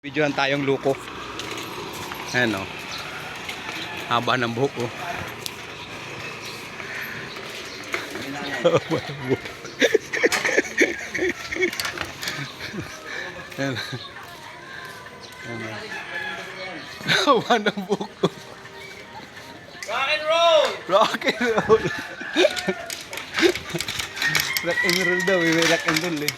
Videohan tayong luko. Ayan o. Haba ng buhok oh. Haba ng buhok. Ayan. Ayan o. Oh. Rock and roll! Rock and roll. rock and roll daw, eh. rock and roll eh.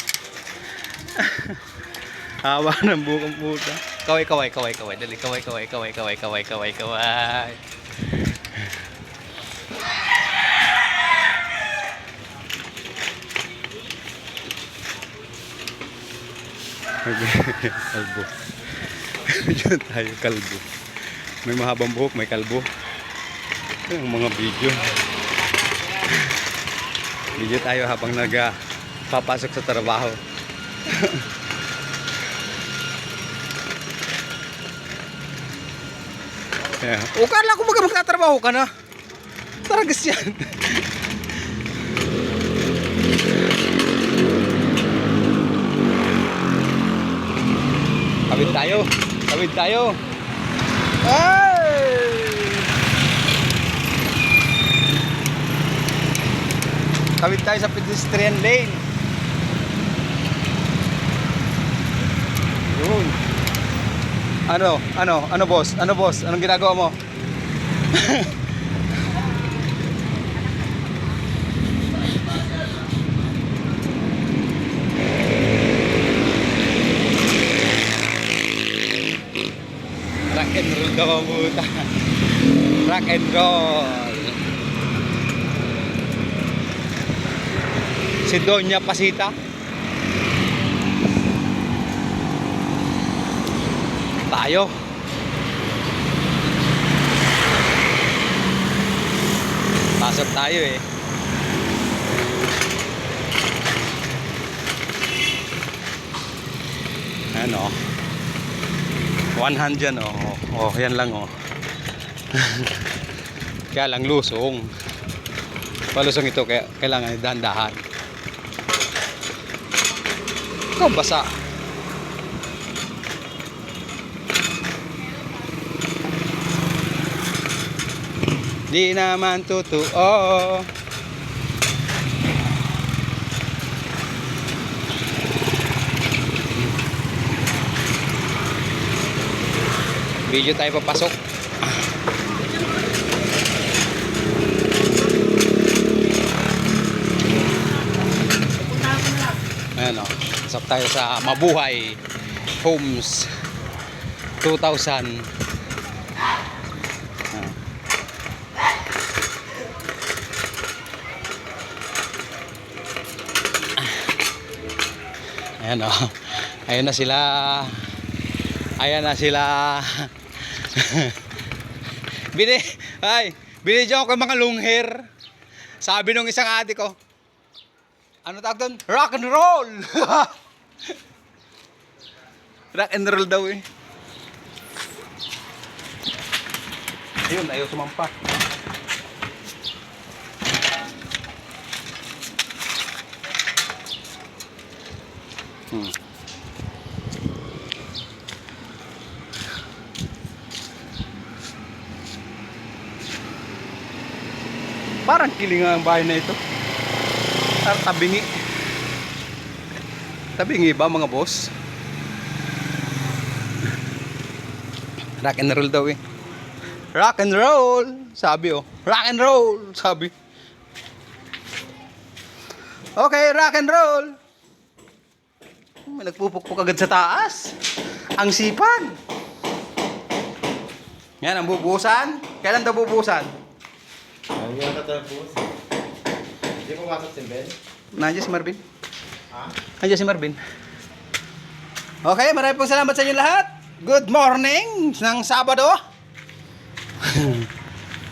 Hawa ng bukang puta. Kaway, kaway, kaway, kaway. Dali, kaway, kaway, kaway, kaway, kaway, kaway, kaway. kalbo. Diyan tayo, kalbo. May mahabang buhok, may kalbo. Ito yung mga video. Video tayo habang naga papasok sa trabaho. yeah. O kala ko baga magtatrabaho ka na. Taragas yan. Kawid tayo. Kawid tayo. Ay! Kawid tayo sa pedestrian lane. Ano? Ano? Ano boss? Ano boss? Anong ginagawa mo? Rock and roll daw ang puta. Rock and roll. Si Doña Pasita. Tayo. Pasok tayo eh. Ano? 100 yan oh. Oh, yan lang oh. kaya lang lusong. Palusong ito kaya kailangan dahan-dahan. Ikaw basa. Di naman totoo. Video tayo papasok. Ayan o. Pasok tayo sa Mabuhay Homes 2000. Ayan o. Ayan na sila. Ayan na sila. Bini, ay, binidyo ko mga long hair. Sabi nung isang ate ko, ano tawag doon? Rock and roll! Rock and roll daw eh. Ayun, ayaw sumampa. Hmm. Parang kilinga ang bahay na ito. Tar tabingi. Tabingi ba mga boss? Rock and roll daw eh. Rock and roll, sabi oh. Rock and roll, sabi. Okay, rock and roll. May nagpupukpuk agad sa taas. Ang sipag. Yan ang bubusan. Kailan daw bubusan? Ang yung katapos. Hindi ko masok si Ben. Nandiyan si Marvin. Ha? Nandiyan si Marvin. Okay, maraming pong salamat sa inyo lahat. Good morning ng Sabado.